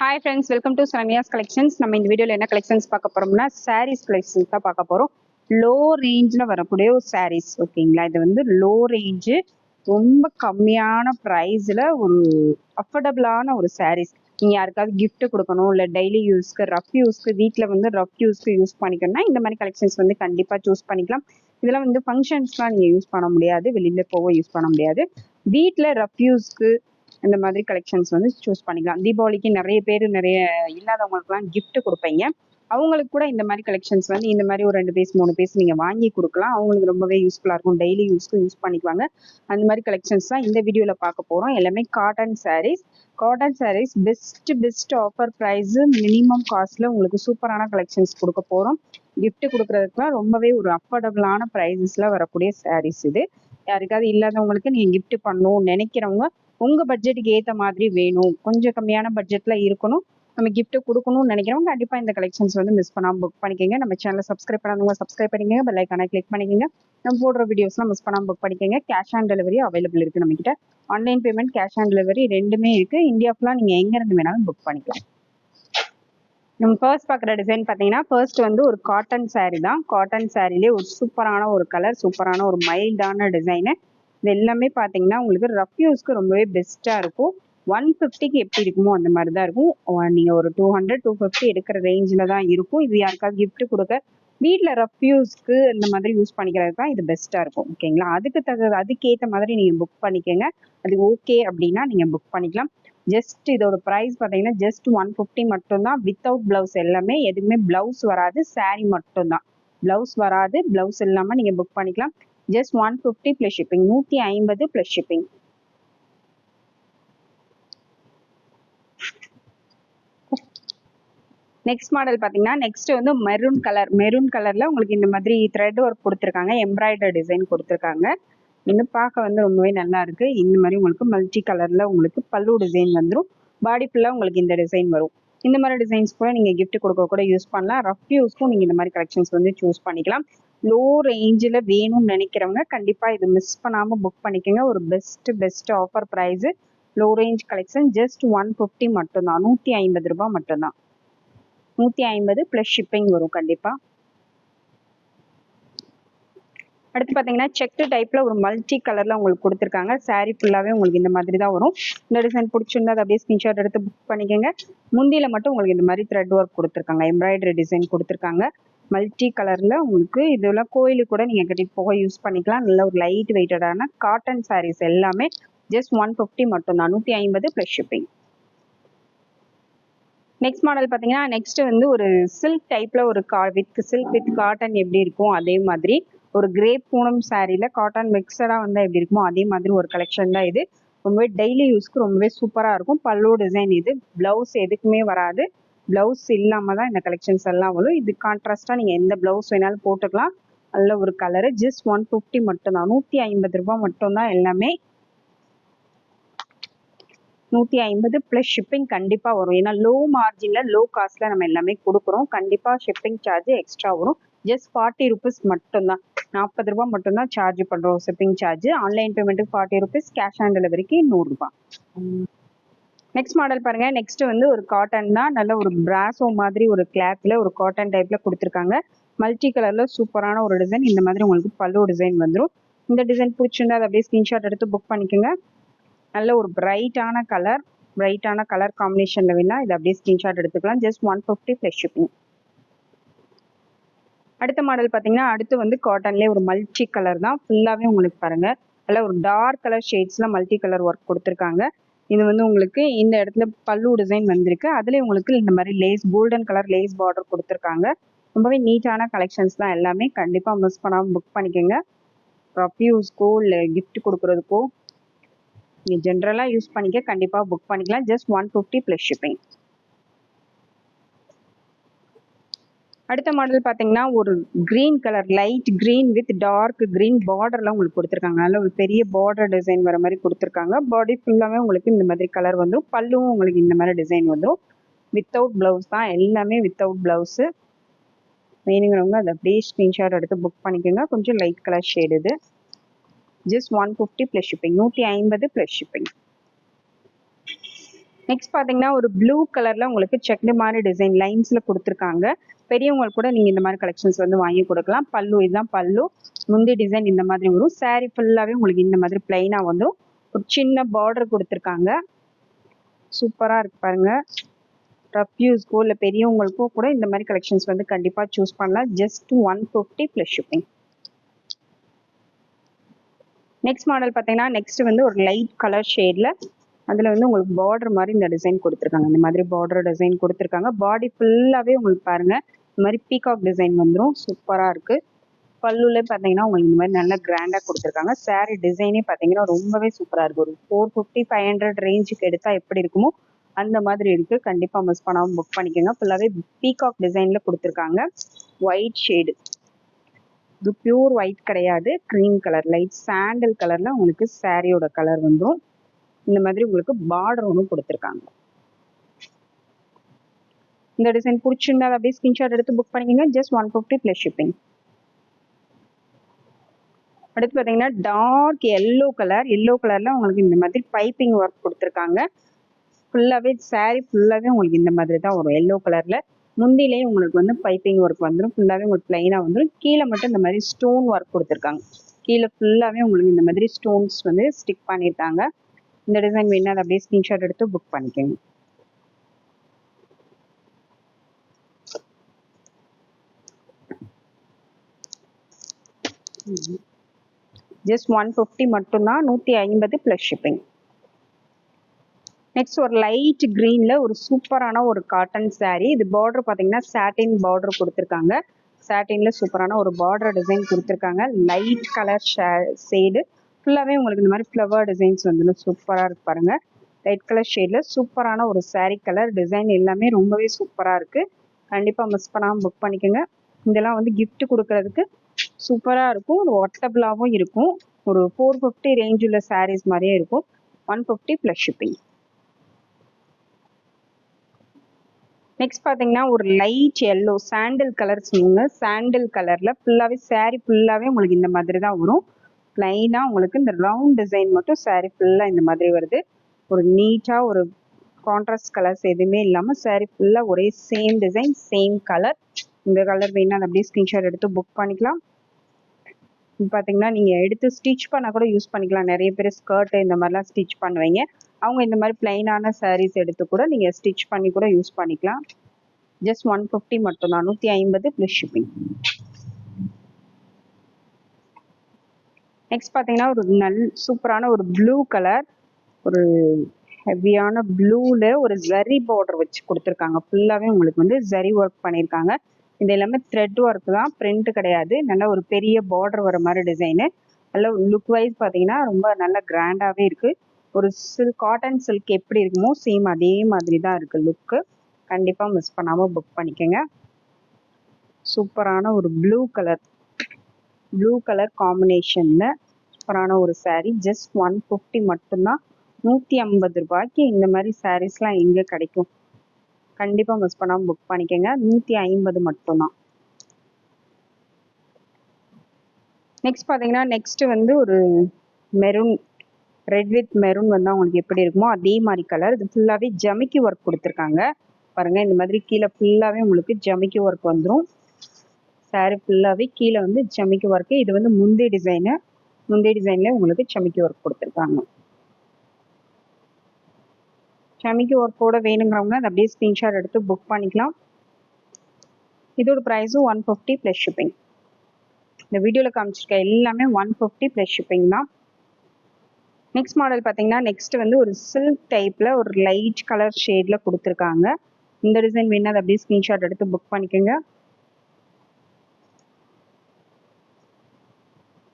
Hi friends welcome to Saranya's collections நம்ம இந்த வீடியோவில் என்ன கலெக்ஷன்ஸ் பார்க்க போறோம்னா சாரீஸ் கலெக்ஷன்ஸ் தான் பார்க்க போகிறோம் லோ ரேஞ்சில் வரக்கூடிய ஒரு சாரீஸ் ஓகேங்களா இது வந்து லோ ரேஞ்சு ரொம்ப கம்மியான ப்ரைஸில் ஒரு அஃபோர்டபுளான ஒரு சாரீஸ் நீங்கள் யாருக்காவது கிஃப்ட் கொடுக்கணும் இல்லை டெய்லி யூஸ்க்கு ரஃப் யூஸ்க்கு வீட்டில் வந்து ரஃப் யூஸ்க்கு யூஸ் பண்ணிக்கணும்னா இந்த மாதிரி கலெக்ஷன்ஸ் வந்து கண்டிப்பாக சூஸ் பண்ணிக்கலாம். இதெல்லாம் வந்து ஃபங்க்ஷன்ஸ்லாம் நீங்கள் யூஸ் பண்ண முடியாது வெளியில் போக யூஸ் பண்ண முடியாது. வீட்டில் ரஃப் யூஸ்க்கு இந்த மாதிரி கலெக்ஷன்ஸ் வந்து சூஸ் பண்ணிக்கலாம். தீபாவளிக்கு நிறைய பேர் நிறைய இல்லாதவங்களுக்குலாம் கிஃப்ட் கொடுப்பீங்க. அவங்களுக்கு கூட இந்த மாதிரி கலெக்ஷன்ஸ் வந்து இந்த மாதிரி ஒரு ரெண்டு பீஸ் மூணு பீஸ் நீங்கள் வாங்கி கொடுக்கலாம். அவங்களுக்கு ரொம்பவே யூஸ்ஃபுல்லாக இருக்கும். டெய்லி யூஸ்க்கு யூஸ் பண்ணிக்குவாங்க. அந்த மாதிரி கலெக்ஷன்ஸ் தான் இந்த வீடியோவில் பார்க்க போகிறோம் எல்லாமே cotton sarees cotton sarees best best offer price minimum காஸ்ட்டில் உங்களுக்கு சூப்பரான கலெக்ஷன்ஸ் கொடுக்க போகிறோம் கிஃப்ட் கொடுக்கறதுக்குலாம் ரொம்பவே ஒரு அஃபோர்டபுளான ப்ரைஸஸில் வரக்கூடிய சாரீஸ் இது. யாருக்காவது இல்லாதவங்களுக்கு நீங்கள் கிஃப்ட் பண்ணணும் நினைக்கிறவங்க உங்கள் பட்ஜெட்டுக்கு ஏற்ற மாதிரி வேணும். கொஞ்சம் கம்மியான பட்ஜெட்டில் இருக்கணும். நம்ம கிஃப்ட்டை கொடுக்கணும்னு நினைக்கிறவங்க கண்டிப்பாக இந்த கலெக்ஷன்ஸ் வந்து மிஸ் பண்ணாமல் புக் பண்ணிக்கோங்க. நம்ம சேனலை சப்ஸ்கிரைப் பண்ணாதவங்க சப்ஸ்கிரைப் பண்ணிக்கோங்க. பெல் ஐக்கானை கிளிக் பண்ணிக்கோங்க. நம்ம போடுற வீடியோஸ்லாம் மிஸ் பண்ணாமல் புக் பண்ணிக்கோங்க. கேஷ் ஆன் டெலிவரி அவைலபிள் இருக்குது நம்மக்கிட்ட online payment cash on delivery ரெண்டுமே இருக்குது இந்தியா ஃபுல்லாக நீங்கள் எங்கேருந்து வேணாலும் புக் பண்ணிக்கலாம். நம்ம ஃபர்ஸ்ட் பார்க்குற டிசைன் பார்த்தீங்கன்னா ஃபர்ஸ்ட் வந்து ஒரு காட்டன் saree தான். காட்டன் சாரீலே ஒரு சூப்பரான ஒரு கலர் சூப்பரான ஒரு மைல்டான டிசைனு இது எல்லாமே பார்த்தீங்கன்னா உங்களுக்கு ரஃப் யூஸ்க்கு ரொம்பவே பெஸ்ட்டாக இருக்கும். ஒன் ஃபிஃப்டிக்கு எப்படி இருக்குமோ அந்த மாதிரி தான் இருக்கும் நீங்கள் ஒரு டூ ஹண்ட்ரட் டூ ஃபிஃப்டி எடுக்கிற ரேஞ்சில் தான் இருக்கும். இது யாருக்காவது கிஃப்ட் கொடுக்க வீட்டில் ரஃப் யூஸ்க்கு இந்த மாதிரி யூஸ் பண்ணிக்கிறது தான் இது பெஸ்ட்டாக இருக்கும். ஓகேங்களா அதுக்கு தகுந்த அதுக்கேற்ற மாதிரி நீங்கள் புக் பண்ணிக்கோங்க. அது ஓகே அப்படின்னா நீங்கள் புக் பண்ணிக்கலாம். ஜஸ்ட் இதோட ப்ரைஸ் பார்த்தீங்கன்னா ஜஸ்ட் ஒன் ஃபிஃப்டி மட்டும்தான். வித்தவுட் ப்ளவுஸ் எல்லாமே எதுவுமே ப்ளவுஸ் வராது. saree மட்டும்தான். ப்ளவுஸ் வராது. ப்ளவுஸ் இல்லாமல் நீங்கள் புக் பண்ணிக்கலாம். Just one fifty plus shipping நூற்றி ஐம்பது ப்ளஸ் ஷிப்பிங் நெக்ஸ்ட் மாடல் பார்த்தீங்கன்னா நெக்ஸ்ட் வந்து மெரூன் கலர் மெரூன் கலரில் உங்களுக்கு இந்த மாதிரி த்ரெட் ஒர்க் கொடுத்துருக்காங்க எம்ப்ராய்டர் டிசைன் கொடுத்துருக்காங்க. இன்னும் பார்க்க வந்து ரொம்பவே நல்லா இருக்கு. இந்த மாதிரி உங்களுக்கு மல்டி கலரில் உங்களுக்கு பல்லு டிசைன் வந்துடும் பாடி ஃபுல்லாக உங்களுக்கு இந்த டிசைன் வரும். இந்த மாதிரி டிசைன்ஸ் கூட நீங்கள் கிஃப்ட் கொடுக்க கூட யூஸ் பண்ணலாம். ரஃப் யூஸ்க்கும் நீங்கள் இந்த மாதிரி கலெக்ஷன்ஸ் வந்து சூஸ் பண்ணிக்கலாம். லோ ரேஞ்சில் வேணும்னு நினைக்கிறவங்க கண்டிப்பாக இது மிஸ் பண்ணாமல் புக் பண்ணிக்கோங்க. ஒரு best best offer price low range collection just one fifty மட்டும்தான். நூற்றி ஐம்பது ரூபாய் மட்டும்தான். நூற்றி ஐம்பது ப்ளஸ் ஷிப்பிங் வரும் கண்டிப்பாக அடுத்து பார்த்தீங்கன்னா செக்டு டைப்பில் ஒரு மல்டி கலரில் உங்களுக்கு கொடுத்துருக்காங்க. சாரீ ஃபுல்லாகவே உங்களுக்கு இந்த மாதிரி தான் வரும். இந்த டிசைன் பிடிச்சிருந்தா அதை அப்படியே ஸ்க்ரீன்ஷாட் எடுத்து புக் பண்ணிக்கோங்க. முந்தியில் மட்டும் உங்களுக்கு இந்த மாதிரி த்ரெட் ஒர்க் கொடுத்துருக்காங்க. எம்ப்ராய்டரி டிசைன் கொடுத்துருக்காங்க. மல்டி கலரில் உங்களுக்கு இதெல்லாம் கோயிலுக்கு கூட நீங்கள் கட்டி போக யூஸ் பண்ணிக்கலாம். நல்ல ஒரு லைட் வெயிட்டடான காட்டன் சாரீஸ் எல்லாமே ஜஸ்ட் ஒன் ஃபிஃப்டி மட்டும்தான் நூற்றி ஐம்பது ப்ளஸ் ஷிப்பிங் நெக்ஸ்ட் மாடல் பார்த்தீங்கன்னா நெக்ஸ்ட் வந்து ஒரு சில்க் டைப்பில் ஒரு கா வித் சில்க் வித் காட்டன் எப்படி இருக்கும் அதே மாதிரி ஒரு கிரே பூனம் சாரியில காட்டன் மிக்சடாக வந்தால் எப்படி இருக்குமோ அதே மாதிரி ஒரு கலெக்ஷன் தான் இது. ரொம்பவே டெய்லி யூஸ்க்கு ரொம்பவே சூப்பராக இருக்கும். பல்லு டிசைன் இது ப்ளவுஸ் எதுக்குமே வராது. பிளவுஸ் இல்லாமல் தான் இந்த கலெக்ஷன்ஸ் எல்லாம் வரும். இது கான்ட்ராஸ்ட்டாக நீங்கள் எந்த பிளவுஸ் வேணாலும் போட்டுக்கலாம். நல்ல ஒரு கலரு ஜஸ்ட் ஒன் ஃபிஃப்டி மட்டும்தான் நூற்றி ஐம்பது ரூபாய் மட்டும்தான் எல்லாமே. நூற்றி ஐம்பது ப்ளஸ் ஷிப்பிங் கண்டிப்பாக வரும். ஏன்னா லோ மார்ஜினில் லோ காஸ்ட்டில் நம்ம எல்லாமே கொடுக்குறோம். கண்டிப்பாக ஷிப்பிங் சார்ஜ் எக்ஸ்ட்ரா வரும். ஜஸ்ட் ஃபார்ட்டி ருபீஸ் மட்டும்தான் நாற்பது ரூபா மட்டும்தான் சார்ஜ் பண்ணுறோம் ஷிப்பிங் சார்ஜ் ஆன்லைன் பேமெண்ட்டுக்கு ஃபார்ட்டி ருபீஸ் கேஷ் ஆன் டெலிவரிக்கு நூறுரூபா நெக்ஸ்ட் மாடல் பாருங்க. நெக்ஸ்ட் வந்து ஒரு காட்டன் தான். நல்ல ஒரு பிராசோ மாதிரி ஒரு கிளாத்ல ஒரு காட்டன் டைப்ல கொடுத்துருக்காங்க. மல்டி கலர்ல சூப்பரான ஒரு டிசைன் இந்த மாதிரி உங்களுக்கு பல்லு டிசைன் வந்துடும் இந்த டிசைன் பிடிச்சிருந்தா அதை அப்படியே ஸ்கிரீன்ஷாட் எடுத்து புக் பண்ணிக்கோங்க. நல்ல ஒரு பிரைட்டான கலர் பிரைட்டான கலர் காம்பினேஷன்ல வேணா இதை அப்படியே ஸ்கிரீன்ஷாட் எடுத்துக்கலாம். Just one fifty plus shipping அடுத்த மாடல் பார்த்தீங்கன்னா அடுத்து வந்து காட்டன்லேயே ஒரு மல்டி கலர் தான். ஃபுல்லாகவே உங்களுக்கு பாருங்க. நல்ல ஒரு டார்க் கலர் ஷேட்ஸில் மல்டி கலர் ஒர்க் கொடுத்துருக்காங்க. இது வந்து உங்களுக்கு இந்த இடத்துல பல்லு டிசைன் வந்திருக்கு. அதுலேயே உங்களுக்கு இந்த மாதிரி lace golden colour lace border கொடுத்துருக்காங்க. ரொம்பவே நீட்டான கலெக்ஷன்ஸ் தான் எல்லாமே. கண்டிப்பாக மிஸ் பண்ணாமல் புக் பண்ணிக்கோங்க. ப்ரொஃப்யூஸ்க்கோ இல்லை கிஃப்ட் கொடுக்குறதுக்கோ நீங்கள் ஜென்ரலாக யூஸ் பண்ணிக்க கண்டிப்பாக புக் பண்ணிக்கலாம். Just one fifty plus shipping அடுத்த மாடல் பார்த்தீங்கன்னா ஒரு green colour light green with dark green பார்டர்லாம் உங்களுக்கு கொடுத்துருக்காங்க. நல்ல ஒரு பெரிய பார்டர் டிசைன் வர மாதிரி கொடுத்துருக்காங்க. பாடி ஃபுல்லாகவே உங்களுக்கு இந்த மாதிரி கலர் வந்துடும் பல்லும் உங்களுக்கு இந்த மாதிரி டிசைன் வந்துடும் வித்தவுட் ப்ளவுஸ் தான். எல்லாமே வித்தவுட் ப்ளவுஸு வேணுங்கிறவங்க அதை அப்படியே ஸ்க்ரீன்ஷாட் எடுத்து புக் பண்ணிக்கோங்க. கொஞ்சம் லைட் கலர் ஷேடு இது. Just one fifty plus shipping நூற்றி ஐம்பது ப்ளஸ் ஷிப்பிங் நெக்ஸ்ட் பார்த்தீங்கன்னா ஒரு ப்ளூ கலரில் உங்களுக்கு செக்டு மாதிரி டிசைன் லைன்ஸில் கொடுத்துருக்காங்க. பெரியவங்களுக்கு கூட நீங்கள் இந்த மாதிரி கலெக்ஷன்ஸ் வந்து வாங்கி கொடுக்கலாம். பல்லு இதுதான் பல்லு. முந்தி டிசைன் இந்த மாதிரி வரும். சாரீ ஃபுல்லாகவே உங்களுக்கு இந்த மாதிரி பிளைனாக வந்துடும் ஒரு சின்ன பார்டர் கொடுத்துருக்காங்க. சூப்பராக இருக்கு பாருங்கள் ரஃப் யூஸ்க்கோ இல்லை பெரியவங்களுக்கோ கூட இந்த மாதிரி கலெக்ஷன்ஸ் வந்து கண்டிப்பாக சூஸ் பண்ணலாம். Just one fifty plus shipping next model பார்த்தீங்கன்னா நெக்ஸ்ட் வந்து ஒரு லைட் கலர் ஷேடில் அதில் வந்து உங்களுக்கு பார்டர் மாதிரி இந்த டிசைன் கொடுத்துருக்காங்க. இந்த மாதிரி பார்டர் டிசைன் கொடுத்துருக்காங்க. பாடி ஃபுல்லாகவே உங்களுக்கு பாருங்க. இந்த மாதிரி பீகாக் டிசைன் வந்துடும் சூப்பராக இருக்கு. பல்லுல பார்த்தீங்கன்னா உங்களுக்கு இந்த மாதிரி நல்லா கிராண்டாக கொடுத்துருக்காங்க. Saree டிசைனே பார்த்தீங்கன்னா ரொம்பவே சூப்பராக இருக்கு. ஒரு ஃபோர் ஃபிஃப்டி ஃபைவ் ஹண்ட்ரட் ரேஞ்சுக்கு எடுத்தால் எப்படி இருக்குமோ அந்த மாதிரி இருக்கு. கண்டிப்பாக மிஸ் பண்ணாமல் புக் பண்ணிக்கோங்க. ஃபுல்லாகவே பீகாக் டிசைனில் கொடுத்துருக்காங்க. ஒயிட் ஷேடு இது பியூர் ஒயிட் கிடையாது. க்ரீம் கலர் லைட் சாண்டல் கலர்ல உங்களுக்கு சாரியோட கலர் வந்துடும் இந்த மாதிரி உங்களுக்கு பார்டர் ஒன்றும் கொடுத்துருக்காங்க. இந்த டிசைன் பிடிச்சிருந்தா அப்படியே ஸ்கிரீன்ஷாட் எடுத்து புக் பண்ணிக்கோங்க. Just one fifty plus shipping அடுத்து பார்த்தீங்கன்னா டார்க் எல்லோ கலர் எல்லோ கலர்ல உங்களுக்கு இந்த மாதிரி பைப்பிங் ஒர்க் கொடுத்துருக்காங்க. ஃபுல்லாகவே சாரீ ஃபுல்லாகவே உங்களுக்கு இந்த மாதிரி தான் வரும். எல்லோ கலர்ல முந்திலேயே உங்களுக்கு வந்து பைப்பிங் ஒர்க் வந்துடும் ஃபுல்லாகவே உங்களுக்கு பிளைனாக வந்துடும் கீழே மட்டும் இந்த மாதிரி ஸ்டோன் ஒர்க் கொடுத்துருக்காங்க. கீழே ஃபுல்லாகவே உங்களுக்கு இந்த மாதிரி ஸ்டோன்ஸ் வந்து ஸ்டிக் பண்ணியிருக்காங்க இந்த டிசைன் வேணும் அதை அப்படியே ஸ்க்ரீன்ஷாட் எடுத்து புக் பண்ணிக்கோங்க. ஜஸ்ட் ஒன் ஃபிஃப்டி மட்டும்தான் நூற்றி ஐம்பது ப்ளஸ் ஷிப்பிங் நெக்ஸ்ட் ஒரு லைட் க்ரீனில் ஒரு சூப்பரான ஒரு காட்டன் சேரீ இது பார்டர் பார்த்தீங்கன்னா சாட்டின் பார்டர் கொடுத்துருக்காங்க. சாட்டினில் சூப்பரான ஒரு பார்டர் டிசைன் கொடுத்துருக்காங்க. லைட் கலர் ஷே ஷேடு ஃபுல்லாகவே உங்களுக்கு இந்த மாதிரி ஃப்ளவர் டிசைன்ஸ் வந்துடும் சூப்பராக இருக்கு பாருங்க. லைட் கலர் ஷேடில் சூப்பரான ஒரு சாரீ கலர் டிசைன் எல்லாமே ரொம்பவே சூப்பராக இருக்குது கண்டிப்பாக மிஸ் பண்ணாமல் புக் பண்ணிக்கோங்க. இதெல்லாம் வந்து கிஃப்ட் கொடுக்கறதுக்கு சூப்பராக இருக்கும். ஒரு ஒட்டபிளாகவும் இருக்கும். ஒரு ஃபோர் ஃபிஃப்டி ரேஞ்ச் உள்ள சாரீஸ் மாதிரியே இருக்கும். One fifty plus shipping next பார்த்தீங்கன்னா ஒரு லைட் எல்லோ சாண்டில் கலர் சொன்னீங்க சாண்டில் கலரில் ஃபுல்லாகவே சாரீ ஃபுல்லாகவே உங்களுக்கு இந்த மாதிரி தான் வரும். பிளைனாக உங்களுக்கு இந்த ரவுண்ட் டிசைன் மட்டும் சாரீ ஃபுல்லாக இந்த மாதிரி வருது. ஒரு நீட்டாக ஒரு கான்ட்ராஸ்ட் கலர்ஸ் எதுவுமே இல்லாமல் சாரீ ஃபுல்லாக ஒரே சேம் டிசைன் சேம் கலர் இந்த கலர் வேணால் அதை அப்படியே ஸ்க்ரீன்ஷாட் எடுத்து புக் பண்ணிக்கலாம். பார்த்தீங்கன்னா நீங்கள் எடுத்து ஸ்டிச் பண்ணால் கூட யூஸ் பண்ணிக்கலாம். நிறைய பேர் ஸ்கர்ட் இந்த மாதிரிலாம் ஸ்டிச் பண்ணுவீங்க. அவங்க இந்த மாதிரி பிளைனான சாரீஸ் எடுத்து கூட நீங்கள் ஸ்டிச் பண்ணி கூட யூஸ் பண்ணிக்கலாம். ஜஸ்ட் ஒன் ஃபிஃப்டி மட்டும்தான். நூற்றி ஐம்பது ப்ளஸ் ஷிப்பிங் நெக்ஸ்ட் பார்த்தீங்கன்னா ஒரு நல் சூப்பரான ஒரு ப்ளூ கலர் ஒரு ஹெவியான ப்ளூவில் ஒரு ஜரி பார்டர் வச்சு கொடுத்துருக்காங்க. ஃபுல்லாகவே உங்களுக்கு வந்து ஜரி ஒர்க் பண்ணியிருக்காங்க. இது எல்லாமே த்ரெட் ஒர்க் தான். பிரிண்ட் கிடையாது. நல்ல ஒரு பெரிய பார்டர் வர மாதிரி டிசைனு நல்ல லுக் வைஸ் பார்த்தீங்கன்னா ரொம்ப நல்ல கிராண்டாகவே இருக்குது ஒரு சில்க் காட்டன் சில்க் எப்படி இருக்குமோ சேம் அதே மாதிரி தான் இருக்குது லுக்கு கண்டிப்பாக மிஸ் பண்ணாமல் புக் பண்ணிக்கோங்க. சூப்பரான ஒரு ப்ளூ கலர் ப்ளூ கலர் காம்பினேஷனில் சூப்பரான ஒரு சாரீ ஜஸ்ட் ஒன் ஃபிஃப்டி மட்டும்தான். நூற்றி ஐம்பது ரூபாய்க்கு இந்த மாதிரி சாரீஸ்லாம் எங்கே கிடைக்கும்? கண்டிப்பாக மிஸ் பண்ணாமல் புக் பண்ணிக்கோங்க. நூற்றி ஐம்பது மட்டும்தான். நெக்ஸ்ட் பார்த்தீங்கன்னா நெக்ஸ்ட் வந்து ஒரு மெரூன் ரெட் வித் மெரூன் வந்து அவங்களுக்கு எப்படி இருக்குமோ அதே மாதிரி கலர் இது ஃபுல்லாகவே ஜமிக்கி ஒர்க் கொடுத்துருக்காங்க. பாருங்கள் இந்த மாதிரி கீழே ஃபுல்லாகவே உங்களுக்கு ஜமிக்கி ஒர்க் வந்துடும் saree ஃபுல்லாகவே கீழே வந்து ஜமிக்கி ஒர்க்கு இது வந்து முந்தி டிசைனு முந்தி டிசைனில் உங்களுக்கு ஜமிக்கி ஒர்க் கொடுத்துருக்காங்க. ஜமிக்கி ஒர்க்கோட வேணுங்கிறவங்க அதை அப்படியே ஸ்க்ரீன்ஷாட் எடுத்து புக் பண்ணிக்கலாம். இதோட ப்ரைஸும் ஒன் ஃபிஃப்டி ப்ளஸ் ஷிப்பிங் இந்த வீடியோவில் காமிச்சிருக்க எல்லாமே ஒன் ஃபிஃப்டி ப்ளஸ் ஷிப்பிங் தான். நெக்ஸ்ட் மாடல் பார்த்தீங்கன்னா நெக்ஸ்ட் வந்து ஒரு சில்க் டைப்பில் ஒரு லைட் கலர் ஷேடில் கொடுத்துருக்காங்க. இந்த டிசைன் வேணும் அதை அப்படியே ஸ்க்ரீன்ஷாட் எடுத்து புக் பண்ணிக்கோங்க.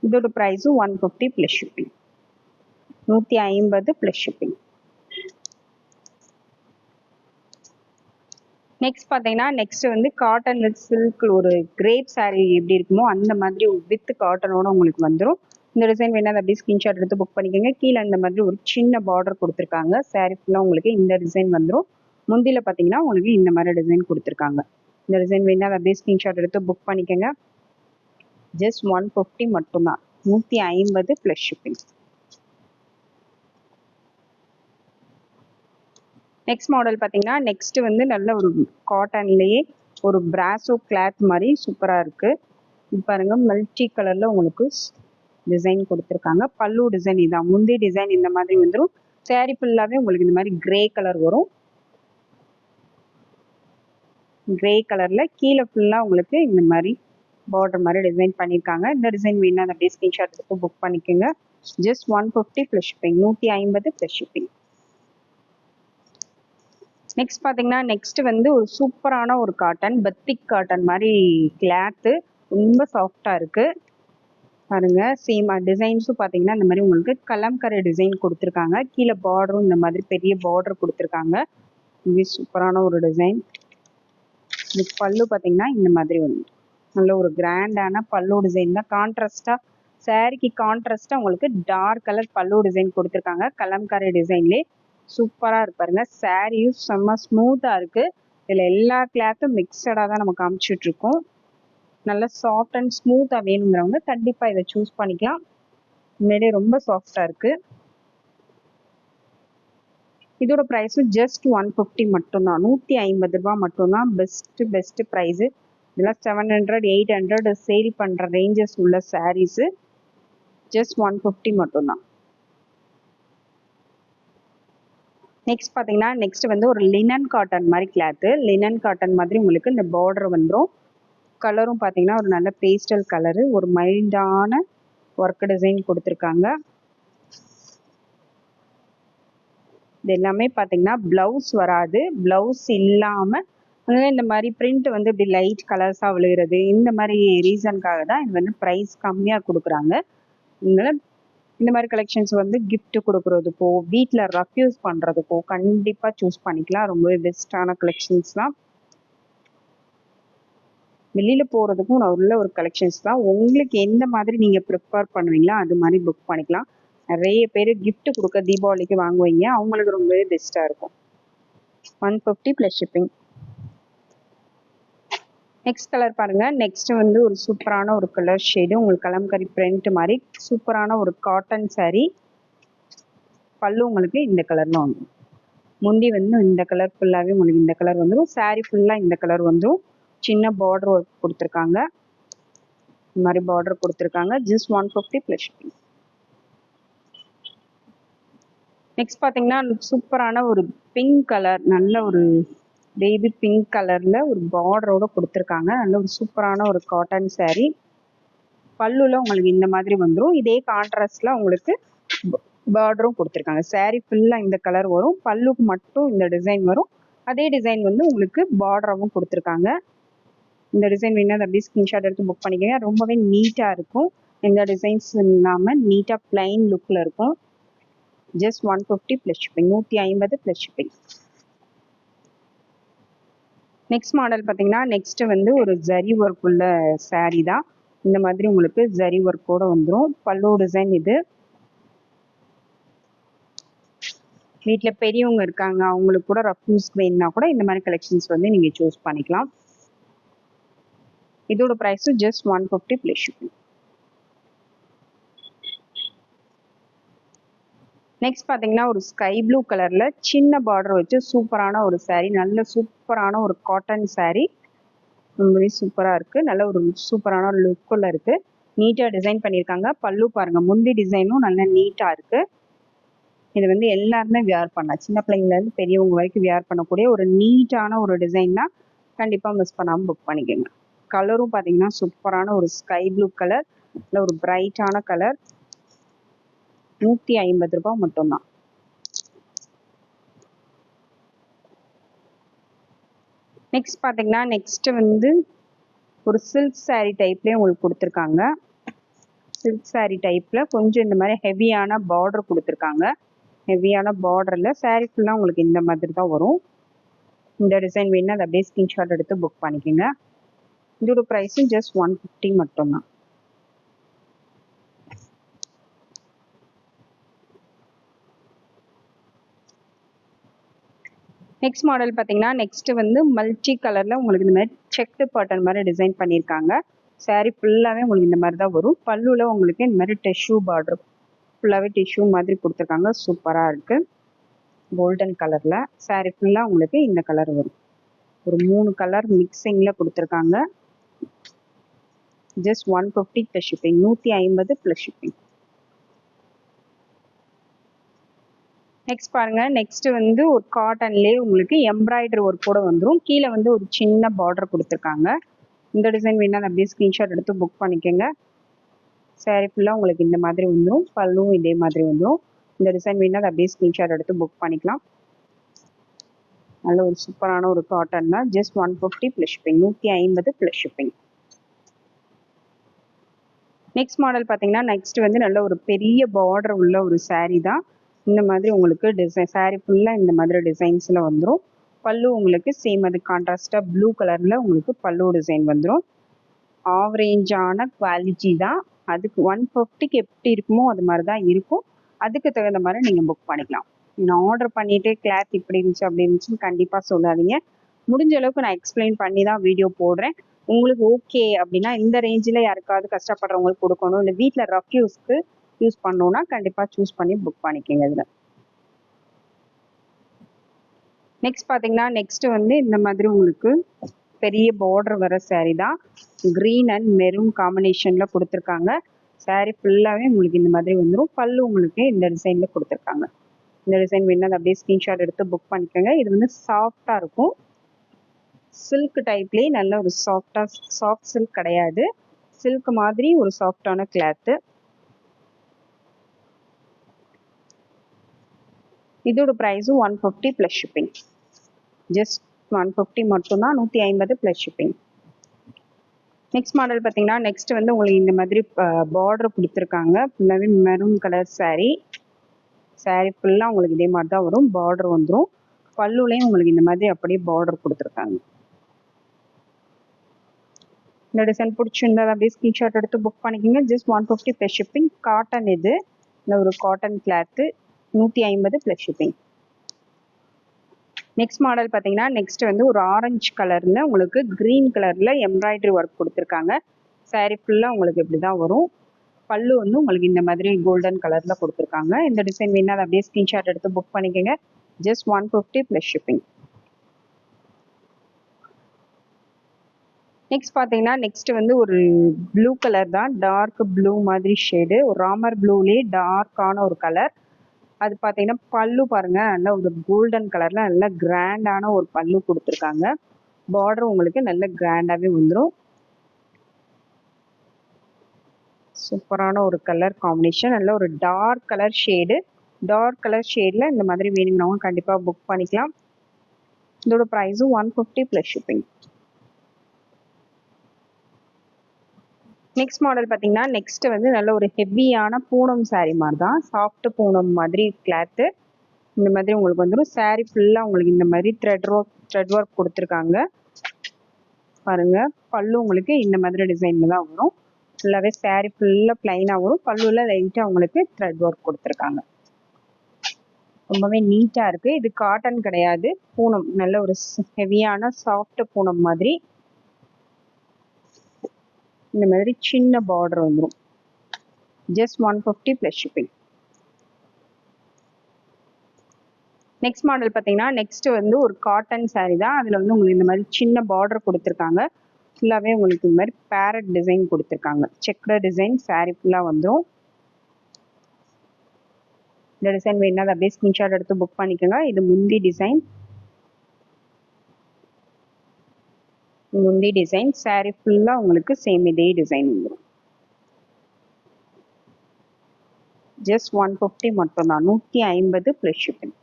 இதோட ப்ரைஸும் ஒன் ஃபிஃப்டி ப்ளஸ் ஷிப்பிங் நூற்றி ஐம்பது ப்ளஸ் ஷிப்பிங் நெக்ஸ்ட் பார்த்தீங்கன்னா நெக்ஸ்ட் வந்து காட்டன் வித் சில்க் ஒரு கிரேப் சாரீ எப்படி இருக்குமோ அந்த மாதிரி வித் காட்டனோட உங்களுக்கு வந்துடும் இந்த டிசைன் வேணால் அப்படியே ஸ்கிரீன்ஷாட் எடுத்து புக் பண்ணிக்கோங்க. கீழே இந்த மாதிரி ஒரு சின்ன பார்டர் கொடுத்துருக்காங்க. சாரீ ஃபுல்லாக உங்களுக்கு இந்த டிசைன் வந்துடும் முந்தியில் பார்த்தீங்கன்னா உங்களுக்கு இந்த மாதிரி டிசைன் கொடுத்துருக்காங்க. இந்த டிசைன் வேணால் அப்படியே ஸ்கிரீன்ஷாட் எடுத்து புக் பண்ணிக்கோங்க. ஜஸ்ட் ஒன் ஃபிஃப்டி மட்டும்தான் நூற்றி ஐம்பது ப்ளஸ் ஷிப்பிங் நெக்ஸ்ட் மாடல் பார்த்தீங்கன்னா நெக்ஸ்ட் வந்து நல்ல ஒரு காட்டன்லேயே ஒரு பிராசோ கிளாத் மாதிரி சூப்பராக இருக்குது பாருங்க மல்டி கலரில் உங்களுக்கு டிசைன் கொடுத்துருக்காங்க. பல்லு டிசைன் இதான் முந்தி டிசைன் இந்த மாதிரி வந்துடும் சேரீ ஃபுல்லாகவே உங்களுக்கு இந்த மாதிரி கிரே கலர் வரும். கிரே கலரில் கீழே ஃபுல்லாக உங்களுக்கு இந்த மாதிரி பார்டர் மாதிரி டிசைன் பண்ணியிருக்காங்க. இந்த டிசைன் வேணும் அந்த அப்படியே ஸ்க்ரீன்ஷாட் எடுத்து புக் பண்ணிக்கோங்க. Just one fifty plus shipping நூற்றி ஐம்பது ப்ளஸ் ஷிப்பிங் நெக்ஸ்ட் பார்த்தீங்கன்னா நெக்ஸ்ட் வந்து ஒரு சூப்பரான ஒரு காட்டன் பத்திக் காட்டன் மாதிரி கிளாத்து ரொம்ப சாஃப்டாக இருக்குது பாருங்க சேம் டிசைன்ஸும் பார்த்தீங்கன்னா இந்த மாதிரி உங்களுக்கு கலம்கரை டிசைன் கொடுத்துருக்காங்க. கீழே பார்டரும் இந்த மாதிரி பெரிய பார்டர் கொடுத்துருக்காங்க. இது சூப்பரான ஒரு டிசைன் பல்லு பார்த்தீங்கன்னா இந்த மாதிரி வந்து. நல்ல ஒரு கிராண்டான பல்லு டிசைன் தான். கான்ட்ராஸ்டாக சாரிக்கு கான்ட்ராஸ்டாக உங்களுக்கு டார்க் கலர் பல்லு டிசைன் கொடுத்துருக்காங்க. கலம்காரி டிசைன்லேயே சூப்பராக இருப்பாருங்க சாரியும் செம்ம ஸ்மூத்தாக இருக்குது இதில் எல்லா கிளாத்தும் மிக்சடாக தான் நம்ம காமிச்சிட்ருக்கோம் நல்ல சாஃப்ட் அண்ட் ஸ்மூத்தாக வேணுங்கிறவங்க கண்டிப்பாக இதை சூஸ் பண்ணிக்கலாம். உண்மையிலே ரொம்ப சாஃப்டாக இருக்குது இதோட ப்ரைஸும் ஜஸ்ட் ஒன் ஃபிஃப்டி மட்டும்தான். நூற்றி ஐம்பது ரூபா மட்டும்தான். பெஸ்ட்டு பெஸ்ட்டு ப்ரைஸு இதெல்லாம் seven hundred eight hundred sale பண்ணுற ரேஞ்சஸ் உள்ள சாரீஸு ஜஸ்ட் ஒன் ஃபிஃப்டி மட்டும்தான். நெக்ஸ்ட் பார்த்தீங்கன்னா நெக்ஸ்ட் வந்து ஒரு லினன் காட்டன் மாதிரி கிளாத்து லினன் காட்டன் மாதிரி உங்களுக்கு இந்த பார்டர் வந்துடும் கலரும் பார்த்தீங்கன்னா ஒரு நல்ல பேஸ்டல் கலரு ஒரு மைல்டான ஒர்க் டிசைன் கொடுத்துருக்காங்க. இது எல்லாமே பார்த்தீங்கன்னா ப்ளவுஸ் வராது. ப்ளவுஸ் இல்லாமல் இந்த மாதிரி பிரிண்ட் வந்து இப்படி லைட் கலர்ஸாக விழுகிறது. இந்த மாதிரி ரீசனுக்காக தான் இது வந்து ப்ரைஸ் கம்மியாக கொடுக்குறாங்க. இதனால் இந்த மாதிரி கலெக்ஷன்ஸ் வந்து கிஃப்ட் கொடுக்குறதுக்கோ வீட்டில் ரஃப் யூஸ் பண்ணுறதுக்கோ கண்டிப்பாக சூஸ் பண்ணிக்கலாம். ரொம்பவே பெஸ்ட்டான கலெக்ஷன்ஸ்லாம் வெளியில் போகிறதுக்கும் உள்ள ஒரு கலெக்ஷன்ஸ் தான். உங்களுக்கு எந்த மாதிரி நீங்கள் ப்ரிப்பேர் பண்ணுவீங்களோ அது மாதிரி புக் பண்ணிக்கலாம். நிறைய பேர் கிஃப்ட் கொடுக்க தீபாவளிக்கு வாங்குவீங்க. அவங்களுக்கு ரொம்பவே பெஸ்ட்டாக இருக்கும். One fifty plus shipping next colour பாருங்க. நெக்ஸ்ட் வந்து ஒரு சூப்பரான ஒரு கலர் ஷேடு உங்களுக்கு கலம்கரி பிரிண்ட் மாதிரி சூப்பரான ஒரு காட்டன் saree. பல்லு உங்களுக்கு இந்த கலர்ல வந்துடும் முந்தி வந்து இந்த கலர் ஃபுல்லாகவே உங்களுக்கு இந்த கலர் வந்துடும் saree ஃபுல்லாக இந்த கலர் வந்துடும் சின்ன பார்டர் ஒர்க் கொடுத்துருக்காங்க. இந்த மாதிரி பார்டர் கொடுத்துருக்காங்க. Just one fifty plus shipping next பார்த்தீங்கன்னா சூப்பரான ஒரு பிங்க் கலர் நல்ல ஒரு பேபி பிங்க் கலர்ல ஒரு பார்டரோட கொடுத்துருக்காங்க. நல்ல ஒரு சூப்பரான ஒரு காட்டன் saree. பல்லுல உங்களுக்கு இந்த மாதிரி வந்துடும் இதே கான்ட்ராஸ்ட்ல உங்களுக்கு பார்டரும் கொடுத்துருக்காங்க. saree ஃபுல்லா இந்த கலர் வரும். பல்லுக்கு மட்டும் இந்த டிசைன் வரும். அதே டிசைன் வந்து உங்களுக்கு பார்டராகவும் கொடுத்துருக்காங்க. இந்த டிசைன் வேணும் அப்படியே ஸ்கிரீன்ஷாட் எடுத்து புக் பண்ணிக்கோங்க. ரொம்பவே நீட்டாக இருக்கும். எந்த டிசைன்ஸ் இல்லாமல் நீட்டாக பிளைன் லுக்கில் இருக்கும். Just one fifty plus shipping நூற்றி ஐம்பது ப்ளஸ் ஷிப்பிங் நெக்ஸ்ட் மாடல் பார்த்தீங்கன்னா நெக்ஸ்ட் வந்து ஒரு ஜரி ஒர்க் உள்ள saree தான். இந்த மாதிரி உங்களுக்கு ஜரி ஒர்க்கோட வந்துடும் பல்லு டிசைன் இது. வீட்டில் பெரியவங்க இருக்காங்க அவங்களுக்கு கூட ரஃப் யூஸ் வேணும்னா கூட இந்த மாதிரி கலெக்ஷன்ஸ் வந்து நீங்கள் சூஸ் பண்ணிக்கலாம். இதோட ப்ரைஸும் just one fifty plus shipping next பார்த்தீங்கன்னா ஒரு ஸ்கை ப்ளூ கலரில் சின்ன பார்டர் வச்சு சூப்பரான ஒரு சாரீ நல்ல சூப்பரான ஒரு காட்டன் சாரீ ரொம்பவே சூப்பராக இருக்குது நல்ல ஒரு சூப்பரான ஒரு லுக்கில் இருக்குது நீட்டாக டிசைன் பண்ணியிருக்காங்க. பல்லு பாருங்கள் முந்தி டிசைனும் நல்ல நீட்டாக இருக்குது இது வந்து எல்லாருமே வியர் பண்ணலாம் சின்ன பிள்ளைங்கலேருந்து பெரியவங்க வரைக்கும் வியர் பண்ணக்கூடிய ஒரு நீட்டான ஒரு டிசைன்னா கண்டிப்பாக மிஸ் பண்ணாமல் புக் பண்ணிக்கோங்க. கலரும் பார்த்தீங்கன்னா சூப்பரான ஒரு ஸ்கை ப்ளூ கலர் இல்லை ஒரு பிரைட்டான கலர் நூற்றி ஐம்பது ரூபாய் மட்டும்தான். நெக்ஸ்ட் பார்த்தீங்கன்னா நெக்ஸ்ட் வந்து ஒரு சில்க் saree டைப்லேயே உங்களுக்கு கொடுத்துருக்காங்க. சில்க் saree டைப்பில் கொஞ்சம் இந்த மாதிரி ஹெவியான பார்டர் கொடுத்துருக்காங்க. ஹெவியான பார்டரில் saree ஃபுல்லாக உங்களுக்கு இந்த மாதிரி தான் வரும். இந்த டிசைன் வேணுன்னா அதை அப்படியே ஸ்கிரீன்ஷாட் எடுத்து புக் பண்ணிக்கோங்க. இதோட ப்ரைஸும் ஜஸ்ட் ஒன் ஃபிஃப்டி மட்டும்தான். நெக்ஸ்ட் மாடல் பார்த்தீங்கன்னா நெக்ஸ்ட் வந்து மல்டி கலரில் உங்களுக்கு இந்த மாதிரி செக்டு பாட்டன் மாதிரி டிசைன் பண்ணியிருக்காங்க. Saree ஃபுல்லாகவே உங்களுக்கு இந்த மாதிரி தான் வரும். பல்லுவில் உங்களுக்கு இந்த மாதிரி டிஷ்யூ பார்டர் ஃபுல்லாகவே டிஷ்யூ மாதிரி கொடுத்துருக்காங்க. சூப்பராக இருக்குது கோல்டன் கலரில் saree ஃபுல்லாக உங்களுக்கு இந்த கலர் வரும். ஒரு மூணு கலர் மிக்சிங்கில் கொடுத்துருக்காங்க. Just one fifty plus shipping நூற்றி ஐம்பது ப்ளஸ் ஷிப்பிங் நெக்ஸ்ட் பாருங்க நெக்ஸ்ட் வந்து ஒரு காட்டன்லேயே உங்களுக்கு எம்ப்ராய்டரி ஒர்க் கூட வந்துடும் கீழே வந்து ஒரு சின்ன பார்டர் கொடுத்துருக்காங்க. இந்த டிசைன் வேணால் அப்படியே ஸ்க்ரீன்ஷாட் எடுத்து புக் பண்ணிக்கோங்க. சாரி ஃபுல்லாக உங்களுக்கு இந்த மாதிரி வந்துடும் பல்லும் இதே மாதிரி வந்துடும் இந்த டிசைன் வேணால் அதை அப்படியே ஸ்க்ரீன்ஷாட் எடுத்து புக் பண்ணிக்கலாம். நல்ல ஒரு சூப்பரான ஒரு காட்டன் தான். Just one fifty plus shipping நூற்றி ஐம்பது ப்ளஸ் ஷிப்பிங் நெக்ஸ்ட் மாடல் பார்த்தீங்கன்னா நெக்ஸ்ட் வந்து நல்ல ஒரு பெரிய பார்டர் உள்ள ஒரு சாரீ தான். இந்த மாதிரி உங்களுக்கு டிசைன் saree ஃபுல்லாக இந்த மாதிரி டிசைன்ஸில் வந்துடும் பல்லு உங்களுக்கு சேம் அது கான்ட்ராஸ்டாக ப்ளூ கலரில் உங்களுக்கு பல்லு டிசைன் வந்துடும் ஆவரேஞ்சான குவாலிட்டி தான். அதுக்கு ஒன் ஃபிஃப்டிக்கு எப்படி இருக்குமோ அது மாதிரி தான் இருக்கும். அதுக்கு தகுந்த மாதிரி நீங்கள் புக் பண்ணிக்கலாம். நான் ஆர்டர் பண்ணிட்டு கிளாத் இப்படி இருந்துச்சு அப்படி இருந்துச்சுன்னு கண்டிப்பாக சொல்லாதீங்க. முடிஞ்ச அளவுக்கு நான் எக்ஸ்பிளைன் பண்ணி தான் வீடியோ போடுறேன். உங்களுக்கு ஓகே அப்படின்னா இந்த ரேஞ்சில் யாருக்காவது கஷ்டப்படுறவங்களுக்கு கொடுக்கணும். இல்லை வீட்டில் ரஃப் சூஸ் யூஸ் பண்ணணும்னா கண்டிப்பாக சூஸ் பண்ணி புக் பண்ணிக்கோங்க இதில். நெக்ஸ்ட் பார்த்தீங்கன்னா நெக்ஸ்ட் வந்து இந்த மாதிரி உங்களுக்கு பெரிய பார்டர் வர சேரீ தான். க்ரீன் அண்ட் மெரூன் காம்பினேஷனில் கொடுத்துருக்காங்க. Saree ஃபுல்லாகவே உங்களுக்கு இந்த மாதிரி வந்துடும் பல்லு உங்களுக்கு இந்த டிசைனில் கொடுத்துருக்காங்க. இந்த டிசைன் வேணா அதை அப்படியே ஸ்க்ரீன்ஷாட் எடுத்து புக் பண்ணிக்கோங்க. இது வந்து சாஃப்டாக இருக்கும். சில்க் டைப்லேயே நல்ல ஒரு சாஃப்டாக சாஃப்ட் சில்க் கிடையாது. சில்க் மாதிரி ஒரு சாஃப்டான கிளாத்து இதோட ப்ரைஸும் one fifty plus shipping just one fifty மட்டும்தான் நூற்றி ஐம்பது ப்ளஸ் ஷிப்பிங் நெக்ஸ்ட் மாடல் பார்த்தீங்கன்னா நெக்ஸ்ட் வந்து உங்களுக்கு இந்த மாதிரி பார்டர் கொடுத்துருக்காங்க. ஃபுல்லாகவே மெரூன் கலர் சாரீ சாரீ ஃபுல்லாக உங்களுக்கு இதே மாதிரி தான் வரும். பார்டர் வந்துடும் பல்லுலேயும் உங்களுக்கு இந்த மாதிரி அப்படியே பார்டர் கொடுத்துருக்காங்க. இந்த டிசைன் பிடிச்சிருந்தா அப்படியே ஸ்க்ரீன்ஷாட் எடுத்து புக் பண்ணிக்கோங்க. Just one fifty plus shipping cotton இது. இந்த ஒரு காட்டன் கிளாத்து நூற்றி ஐம்பது ப்ளஸ் ஷிப்பிங் நெக்ஸ்ட் மாடல் பார்த்தீங்கன்னா நெக்ஸ்ட் வந்து ஒரு ஆரஞ்சு கலரில் உங்களுக்கு க்ரீன் கலரில் எம்ப்ராய்டரி ஒர்க் கொடுத்துருக்காங்க. Saree ஃபுல்லாக உங்களுக்கு இப்படி தான் வரும். பல்லு வந்து உங்களுக்கு இந்த மாதிரி கோல்டன் கலரில் கொடுத்துருக்காங்க. இந்த டிசைன் வேணா அதை அப்படியே ஸ்க்ரீன்ஷாட் எடுத்து புக் பண்ணிக்கோங்க. Just one fifty plus shipping next பார்த்தீங்கன்னா நெக்ஸ்ட் வந்து ஒரு ப்ளூ கலர் தான். டார்க் ப்ளூ மாதிரி ஷேடு ஒரு ராமர் ப்ளூலேயே டார்க்கான ஒரு கலர் அது பார்த்தீங்கன்னா பல்லு பாருங்க நல்ல ஒரு கோல்டன் கலர்ல நல்ல கிராண்டான ஒரு பல்லு கொடுத்துருக்காங்க. பார்டர் உங்களுக்கு நல்ல கிராண்டாகவே வந்துடும் சூப்பரான ஒரு கலர் காம்பினேஷன் நல்ல ஒரு dark colour shade dark colour ஷேடில் இந்த மாதிரி வேணுங்கிறவங்க கண்டிப்பாக புக் பண்ணிக்கலாம். இதோட ப்ரைஸும் one fifty plus shipping next model பார்த்தீங்கன்னா நெக்ஸ்ட் வந்து நல்ல ஒரு ஹெவியான பூனம் saree மாதிரி தான் சாஃப்ட் பூனம் மாதிரி கிளாத்து இந்த மாதிரி உங்களுக்கு வந்துடும் saree ஃபுல்லாக உங்களுக்கு இந்த மாதிரி த்ரெட் ஒர்க் த்ரெட் ஒர்க் கொடுத்துருக்காங்க. பாருங்க. பல்லு உங்களுக்கு இந்த மாதிரி டிசைனில் தான் வரும். ஃபுல்லாகவே saree ஃபுல்லாக ப்ளைனாக வரும். பல்லுல லைட்டாக உங்களுக்கு த்ரெட் ஒர்க் கொடுத்துருக்காங்க. ரொம்பவே நீட்டாக இருக்குது இது காட்டன் கிடையாது. பூனம் நல்ல ஒரு ஹெவியான சாஃப்ட் பூனம் மாதிரி இந்த மாதிரி சின்ன பார்டர் வந்துடும் just one fifty plus shipping next model பார்த்தீங்கன்னா நெக்ஸ்ட் வந்து ஒரு காட்டன் சாரீ தான். அதில் வந்து உங்களுக்கு இந்த மாதிரி சின்ன பார்டர் கொடுத்துருக்காங்க. ஃபுல்லாகவே உங்களுக்கு இந்த மாதிரி பேரட் டிசைன் கொடுத்துருக்காங்க. செக்டு டிசைன் சாரீ ஃபுல்லாக வந்துடும் இந்த டிசைன் வேணா அப்படியே ஸ்கிரீன்ஷாட் எடுத்து புக் பண்ணிக்கோங்க. இது முந்தி டிசைன் முந்தி டிசைன் சாரி ஃபுல்லாக உங்களுக்கு சேம் இதே டிசைன் வந்துடும் ஜஸ்ட் ஒன் ஃபிஃப்டி மட்டும்தான் நூற்றி ஐம்பது ப்ளஸ் ஷிப்பிங்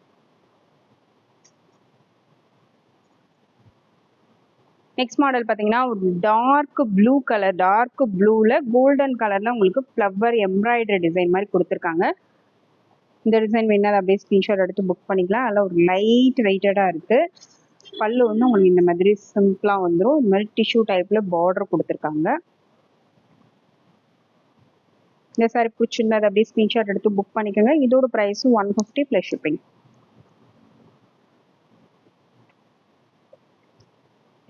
நெக்ஸ்ட் மாடல் பார்த்தீங்கன்னா ஒரு டார்க் ப்ளூ கலர் டார்க் ப்ளூவில் கோல்டன் கலரில் உங்களுக்கு ஃப்ளவர் எம்ப்ராய்டரி டிசைன் மாதிரி கொடுத்துருக்காங்க. இந்த டிசைன் வேணால் அப்படியே ஸ்க்ரீன்ஷாட் எடுத்து புக் பண்ணிக்கலாம். அதில் ஒரு லைட் வெயிட்டடாக இருக்குது பல்லு வந்து உங்களுக்கு இந்த மாதிரி சிம்பிளாக வந்துடும் இந்த மாதிரி டிஷ்யூ டைப்பில் பார்டர் கொடுத்துருக்காங்க. இந்த சாரி பிடிச்சிருந்தா அதை அப்படியே ஸ்க்ரீன்ஷாட் எடுத்து புக் பண்ணிக்கோங்க. இதோட ப்ரைஸும் one fifty plus shipping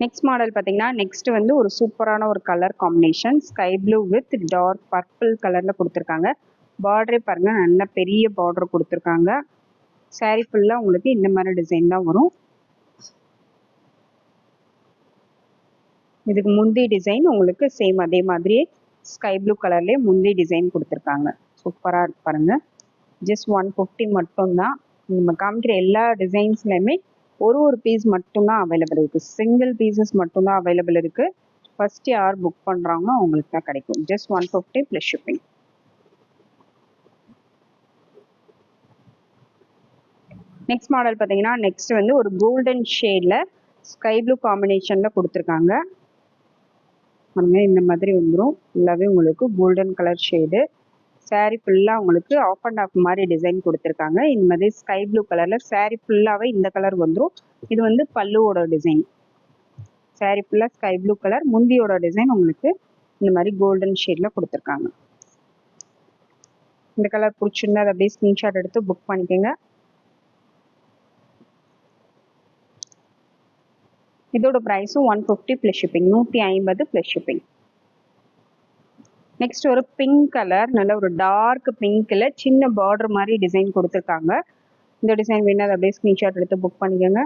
next model பார்த்தீங்கன்னா நெக்ஸ்ட் வந்து ஒரு சூப்பரான ஒரு colour combination sky blue with dark purple கலரில் கொடுத்துருக்காங்க. பார்டரே பாருங்கள் நல்ல பெரிய பார்டர் கொடுத்துருக்காங்க. Saree ஃபுல்லாக உங்களுக்கு இந்த மாதிரி டிசைன் தான் வரும். இதுக்கு முந்தி டிசைன் உங்களுக்கு சேம் அதே மாதிரியே ஸ்கை ப்ளூ கலர்லேயே முந்தி டிசைன் கொடுத்துருக்காங்க. சூப்பராக இருக்கு பாருங்க. ஜஸ்ட் ஒன் ஃபிஃப்டி மட்டும்தான். நம்ம காமிக்கிற எல்லா டிசைன்ஸ்லையுமே ஒரு ஒரு பீஸ் மட்டும்தான் அவைலபிள் இருக்குது சிங்கிள் பீசஸ் மட்டும்தான் அவைலபிள் இருக்குது ஃபர்ஸ்ட் யார் புக் பண்ணுறாங்களோ அவங்களுக்கு தான் கிடைக்கும். Just one fifty plus shipping next model பார்த்தீங்கன்னா நெக்ஸ்ட் வந்து ஒரு கோல்டன் ஷேடில் ஸ்கை ப்ளூ காம்பினேஷனில் கொடுத்துருக்காங்க. பாருங்க இந்த மாதிரி வந்துடும் ஃபுல்லாகவே உங்களுக்கு கோல்டன் கலர் ஷேடு saree ஃபுல்லாக உங்களுக்கு ஆஃப் அண்ட் ஆஃப் மாதிரி டிசைன் கொடுத்துருக்காங்க. இந்த மாதிரி ஸ்கை ப்ளூ கலரில் saree ஃபுல்லாகவே இந்த கலர் வந்துடும் இது வந்து பல்லுவோட டிசைன் saree ஃபுல்லாக ஸ்கை ப்ளூ கலர் முந்தியோட டிசைன் உங்களுக்கு இந்த மாதிரி கோல்டன் ஷேடில் கொடுத்துருக்காங்க. இந்த கலர் பிடிச்சிருந்தா அதை அப்படியே ஸ்க்ரீன்ஷாட் எடுத்து புக் பண்ணிக்கோங்க. இதோட ப்ரைஸும் ஒன் ஃபிஃப்டி ப்ளஸ் ஷிப்பிங் நூற்றி ஐம்பது ப்ளஸ் ஷிப்பிங் நெக்ஸ்ட் ஒரு பிங்க் கலர் நல்ல ஒரு டார்க் பிங்க்கில் சின்ன பார்டர் மாதிரி டிசைன் கொடுத்துருக்காங்க. இந்த டிசைன் வேணால் அதை அப்படியே ஸ்க்ரீன்ஷாட் எடுத்து புக் பண்ணிக்கோங்க.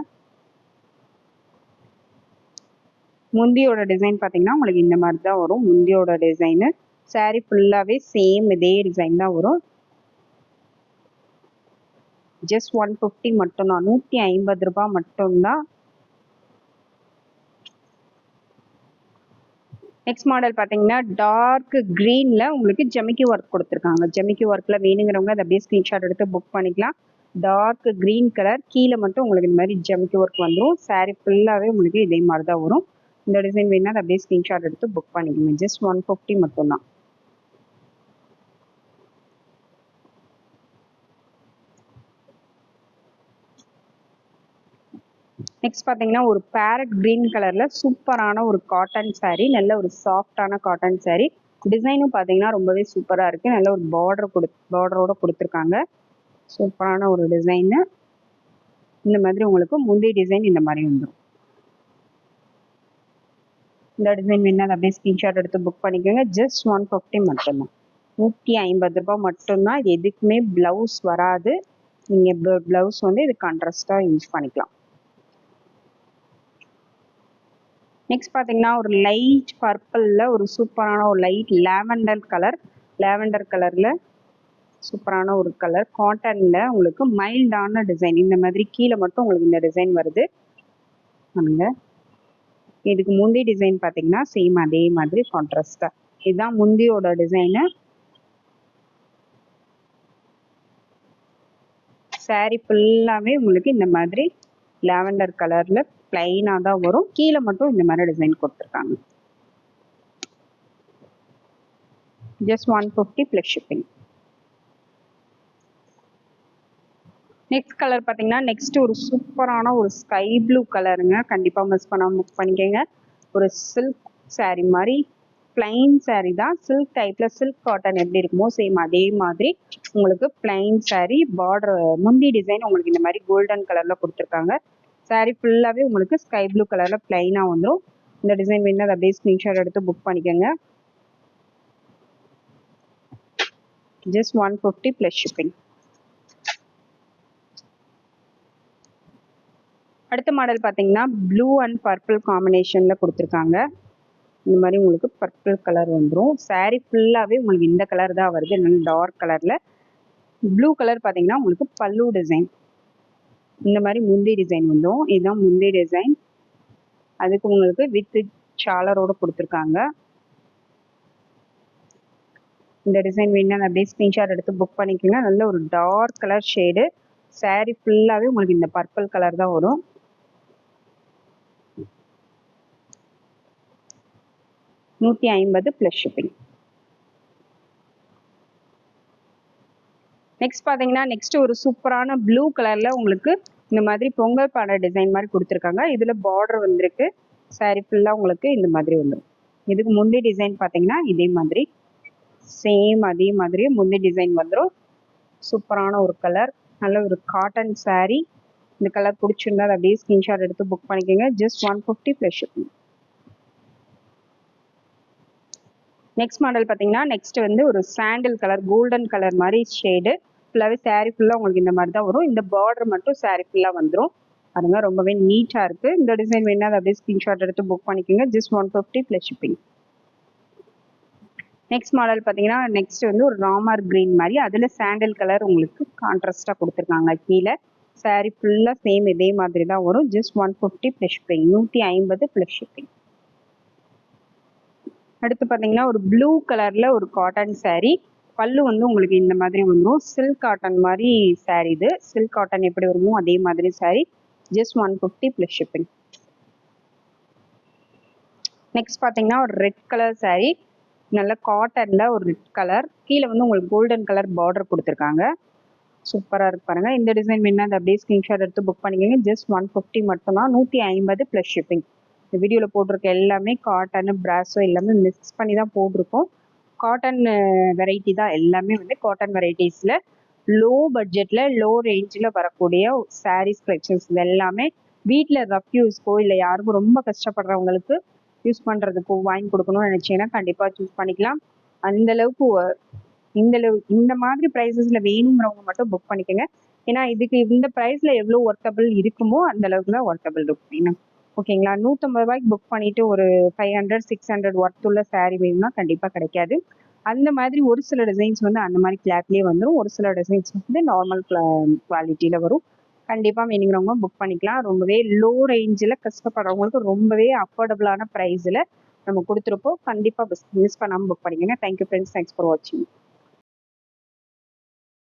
முந்தியோட டிசைன் பார்த்தீங்கன்னா உங்களுக்கு இந்த மாதிரி தான் வரும். முந்தியோட டிசைனு saree ஃபுல்லாகவே சேம் இதே டிசைன் தான் வரும். ஜஸ்ட் ஒன் ஃபிஃப்டி மட்டும்தான் நூற்றி ஐம்பது ரூபாய் மட்டும்தான் நெக்ஸ்ட் மாடல் பார்த்தீங்கன்னா டார்க் க்ரீனில் உங்களுக்கு ஜெமிக்கி ஒர்க் கொடுத்துருக்காங்க. ஜெமிக்கி ஒர்க்கில் வேணுங்கிறவங்க அதை அப்படியே ஸ்க்ரீன்ஷாட் எடுத்து புக் பண்ணிக்கலாம். டார்க் க்ரீன் கலர் கீழே மட்டும் உங்களுக்கு இந்த மாதிரி ஜெமிக்கி ஒர்க் வந்துடும் saree ஃபுல்லாகவே உங்களுக்கு இதே மாதிரி தான் வரும். இந்த டிசைன் வேணுன்னா அதை அப்படியே ஸ்க்ரீன்ஷாட் எடுத்து புக் பண்ணிக்கோங்க. ஜஸ்ட் ஒன் ஃபிஃப்டி மட்டும்தான். நெக்ஸ்ட் பார்த்தீங்கன்னா ஒரு பேரட் க்ரீன் கலரில் சூப்பரான ஒரு காட்டன் சேரீ நல்ல ஒரு சாஃப்டான காட்டன் சேரீ டிசைனும் பார்த்தீங்கன்னா ரொம்பவே சூப்பராக இருக்குது நல்ல ஒரு பார்டர் கொடு பார்டரோட கொடுத்துருக்காங்க. சூப்பரான ஒரு டிசைனு இந்த மாதிரி உங்களுக்கு முந்தைய டிசைன் இந்த மாதிரி வந்துடும் இந்த டிசைன் வேணால் அப்படியே ஸ்க்ரீன்ஷாட் எடுத்து புக் பண்ணிக்கோங்க. ஜஸ்ட் ஒன் ஃபிஃப்டி மட்டும்தான். நூற்றி ஐம்பது ரூபாய் மட்டும்தான். இது எதுக்குமே ப்ளவுஸ் வராது. நீங்கள் ப்ளவுஸ் வந்து இது கான்ட்ராஸ்டாக யூஸ் பண்ணிக்கலாம். நெக்ஸ்ட் பார்த்தீங்கன்னா ஒரு லைட் பர்பிளில் ஒரு சூப்பரான ஒரு லைட் லேவண்டர் கலர் லேவண்டர் கலரில் சூப்பரான ஒரு கலர் காட்டனில் உங்களுக்கு மைல்டான டிசைன் இந்த மாதிரி கீழே மட்டும் உங்களுக்கு இந்த டிசைன் வருது. பாருங்க இதுக்கு முந்தி டிசைன் பார்த்தீங்கன்னா சேம் அதே மாதிரி கான்ட்ராஸ்டாக இதுதான் முந்தியோட டிசைனு சாரி ஃபுல்லாகவே உங்களுக்கு இந்த மாதிரி லாவெண்டர் கலரில் பிளைனாக தான் வரும். கீழே மட்டும் இந்த மாதிரி டிசைன் கொடுத்துருக்காங்க. Just one fifty plus shipping next colour பார்த்தீங்கன்னா நெக்ஸ்ட் ஒரு சூப்பரான ஒரு ஸ்கை ப்ளூ கலருங்க கண்டிப்பாக மிஸ் பண்ணாமல் புக் பண்ணிக்கோங்க. ஒரு சில்க் saree மாதிரி பிளைன் saree தான். சில்க் டைப்பில் சில்க் காட்டன் எப்படி இருக்குமோ சேம் அதே மாதிரி உங்களுக்கு பிளைன் saree பார்டர் முந்தி டிசைன் உங்களுக்கு இந்த மாதிரி கோல்டன் கலரில் கொடுத்துருக்காங்க. Saree ஃபுல்லாகவே உங்களுக்கு ஸ்கை ப்ளூ கலரில் பிளைனாக வந்துடும் இந்த டிசைன் வேணும் அதை அப்படியே ஸ்க்ரீன்ஷாட் எடுத்து புக் பண்ணிக்கோங்க. Just one fifty plus shipping அடுத்த மாடல் பார்த்தீங்கன்னா ப்ளூ அண்ட் பர்பிள் காம்பினேஷனில் கொடுத்துருக்காங்க. இந்த மாதிரி உங்களுக்கு பர்பிள் கலர் வந்துடும் saree ஃபுல்லாகவே உங்களுக்கு இந்த கலர் தான் வருது. என்னென்ன டார்க் கலரில் ப்ளூ கலர் பார்த்தீங்கன்னா உங்களுக்கு பல்லு டிசைன் இந்த மாதிரி முந்தி டிசைன் வந்துடும் இதுதான் முந்தி டிசைன் அதுக்கு உங்களுக்கு வித்து சாலரோட கொடுத்துருக்காங்க. இந்த டிசைன் வேணும் அப்படியே ஸ்க்ரீன்ஷாட் எடுத்து புக் பண்ணிக்கோங்க. நல்ல ஒரு டார்க் கலர் ஷேடு saree ஃபுல்லாகவே உங்களுக்கு இந்த பர்பிள் கலர் தான் வரும். நூற்றி ஐம்பது ப்ளஸ் ஷிப்பிங் நெக்ஸ்ட் பார்த்தீங்கன்னா நெக்ஸ்ட் ஒரு சூப்பரான ப்ளூ கலரில் உங்களுக்கு இந்த மாதிரி பொங்கல் பானை டிசைன் மாதிரி கொடுத்துருக்காங்க. இதில் பார்டர் வந்திருக்கு. சாரி ஃபுல்லாக உங்களுக்கு இந்த மாதிரி வந்துடும் இதுக்கு முந்தி டிசைன் பார்த்தீங்கன்னா இதே மாதிரி. சேம் அதே மாதிரி முந்தி டிசைன் வந்துடும் சூப்பரான ஒரு கலர் நல்ல ஒரு காட்டன் saree. இந்த கலர் பிடிச்சிருந்தா அதை அப்படியே ஸ்கிரீன்ஷாட் எடுத்து புக் பண்ணிக்கோங்க. Just one fifty plus shipping next model பார்த்தீங்கன்னா நெக்ஸ்ட் வந்து ஒரு சாண்டில் கலர் கோல்டன் கலர் மாதிரி ஷேடு ஃபுல்லாகவே saree ஃபுல்லாக உங்களுக்கு இந்த மாதிரி தான் வரும். இந்த பார்டர் மட்டும் saree ஃபுல்லாக வந்துடும் பாருங்க ரொம்பவே நீட்டாக இருக்குது இந்த டிசைன் வேணால் அதை அப்படியே ஸ்க்ரீன்ஷாட் எடுத்து புக் பண்ணிக்கோங்க. Just one fifty plus shipping next model பார்த்தீங்கன்னா நெக்ஸ்ட் வந்து ஒரு ராமர் க்ரீன் மாதிரி. அதில் சாண்டல் கலர் உங்களுக்கு கான்ட்ராஸ்டாக கொடுத்துருக்காங்க. கீழே saree ஃபுல்லாக சேம் இதே மாதிரி தான் வரும். Just one fifty plus shipping நூற்றி ஐம்பது ப்ளஸ் ஷிப்பிங் அடுத்து பார்த்தீங்கன்னா ஒரு ப்ளூ கலரில் ஒரு காட்டன் சாரீ பல்லு வந்து உங்களுக்கு இந்த மாதிரி வந்துடும் சில்க் காட்டன் மாதிரி சாரீ இது. சில்க் காட்டன் எப்படி வருமோ அதே மாதிரி sari just one fifty plus shipping next பார்த்தீங்கன்னா ஒரு ரெட் கலர் சாரீ நல்ல காட்டனில் ஒரு ரெட் கலர் கீழே வந்து உங்களுக்கு கோல்டன் கலர் பார்டர் கொடுத்துருக்காங்க. சூப்பராக இருக்கு பாருங்கள் இந்த டிசைன் வேணுன்னா அந்த அப்படியே ஸ்க்ரீன்ஷாட் எடுத்து புக் பண்ணிக்கோங்க. ஜஸ்ட் ஒன் ஃபிஃப்டி மட்டும்தான். நூற்றி ஐம்பது ப்ளஸ் ஷிப்பிங் இந்த வீடியோவில் போட்டிருக்க எல்லாமே காட்டனு பிராஸோ எல்லாமே மிக்ஸ் பண்ணி தான் போட்டிருக்கோம் காட்டன் வெரைட்டி தான் எல்லாமே வந்து காட்டன் வெரைட்டிஸில் லோ பட்ஜெட்டில் லோ ரேஞ்சில் வரக்கூடிய சாரீஸ் கலெக்ஷன்ஸ் இது எல்லாமே வீட்டில் ரஃப் யூஸ்க்கோ இல்லை யாருக்கும் ரொம்ப கஷ்டப்படுறவங்களுக்கு யூஸ் பண்ணுறதுக்கோ வாங்கி கொடுக்கணும்னு நினச்சிங்கன்னா கண்டிப்பாக சூஸ் பண்ணிக்கலாம். அந்த அளவுக்கு இந்த இந்த மாதிரி ப்ரைஸஸில் வேணுங்கிறவங்க மட்டும் புக் பண்ணிக்கோங்க. ஏன்னா இதுக்கு இந்த ப்ரைஸில் எவ்வளோ ஒர்க்கபிள் இருக்குமோ அந்த அளவுக்கு தான் ஒர்க்கபிள் இருக்கும். ஏன்னா ஓகேங்களா? நூற்றம்பது ரூபாய்க்கு புக் பண்ணிட்டு ஒரு five hundred six hundred worth உள்ள saree வேணும்னா கண்டிப்பாக கிடைக்காது. அந்த மாதிரி ஒரு சில டிசைன்ஸ் வந்து அந்த மாதிரி கிளாத்லேயே வந்துடும் ஒரு சில டிசைன்ஸ் வந்து நார்மல் குவாலிட்டியில் வரும். கண்டிப்பாக வேணுங்கிறவங்க புக் பண்ணிக்கலாம். ரொம்பவே லோ ரேஞ்சில் கஷ்டப்படுறவங்களுக்கு ரொம்பவே அஃபோர்டபுளான ப்ரைஸில் நம்ம கொடுத்துருப்போம். கண்டிப்பாக மிஸ் பண்ணாமல் புக் பண்ணிக்கோங்க. தேங்க்யூ ஃப்ரெண்ட்ஸ் தேங்க்ஸ் ஃபார் வாட்சிங்